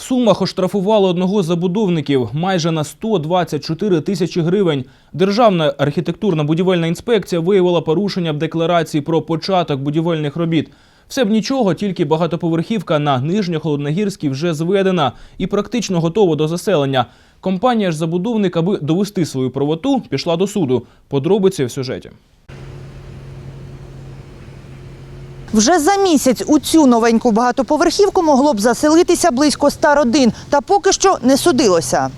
В Сумах оштрафували одного з забудовників майже на 124 тисячі гривень. Державна архітектурно-будівельна інспекція виявила порушення в декларації про початок будівельних робіт. Все б нічого, тільки багатоповерхівка на Нижньохолодногірській вже зведена і практично готова до заселення. Компанія ж забудовник, аби довести свою правоту, пішла до суду. Подробиці в сюжеті. Вже за місяць у цю новеньку багатоповерхівку могло б заселитися близько ста родин, та поки що не судилося.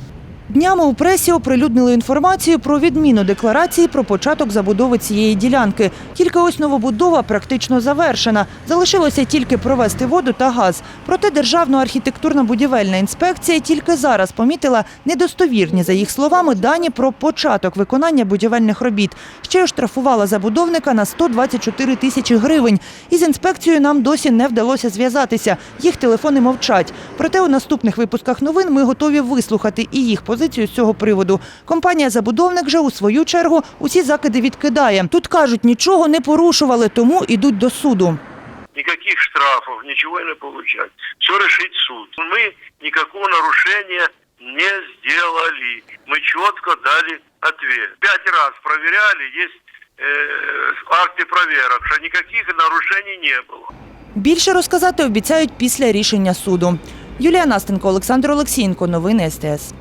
Днями у пресі оприлюднили інформацію про відміну декларації про початок забудови цієї ділянки. Тільки ось новобудова практично завершена. Залишилося тільки провести воду та газ. Проте Державна архітектурно-будівельна інспекція тільки зараз помітила недостовірні, за їх словами, дані про початок виконання будівельних робіт. Ще й оштрафувала забудовника на 124 тисячі гривень. Із інспекцією нам досі не вдалося зв'язатися. Їх телефони мовчать. Проте у наступних випусках новин ми готові вислухати і їх позицію з цього приводу. Компанія-забудовник же у свою чергу усі закиди відкидає. Тут кажуть, нічого не порушували, тому ідуть до суду. никаких штрафов, ничего не получать. Все решить суд. Мы никакого нарушения не сделали. Мы четко дали ответ. Пять раз проверяли, есть э, акты проверок, что никаких нарушений не было. Більше розказати обіцяють після рішення суду. Юлія Настенко, Олександр Олексієнко. Новини СТС.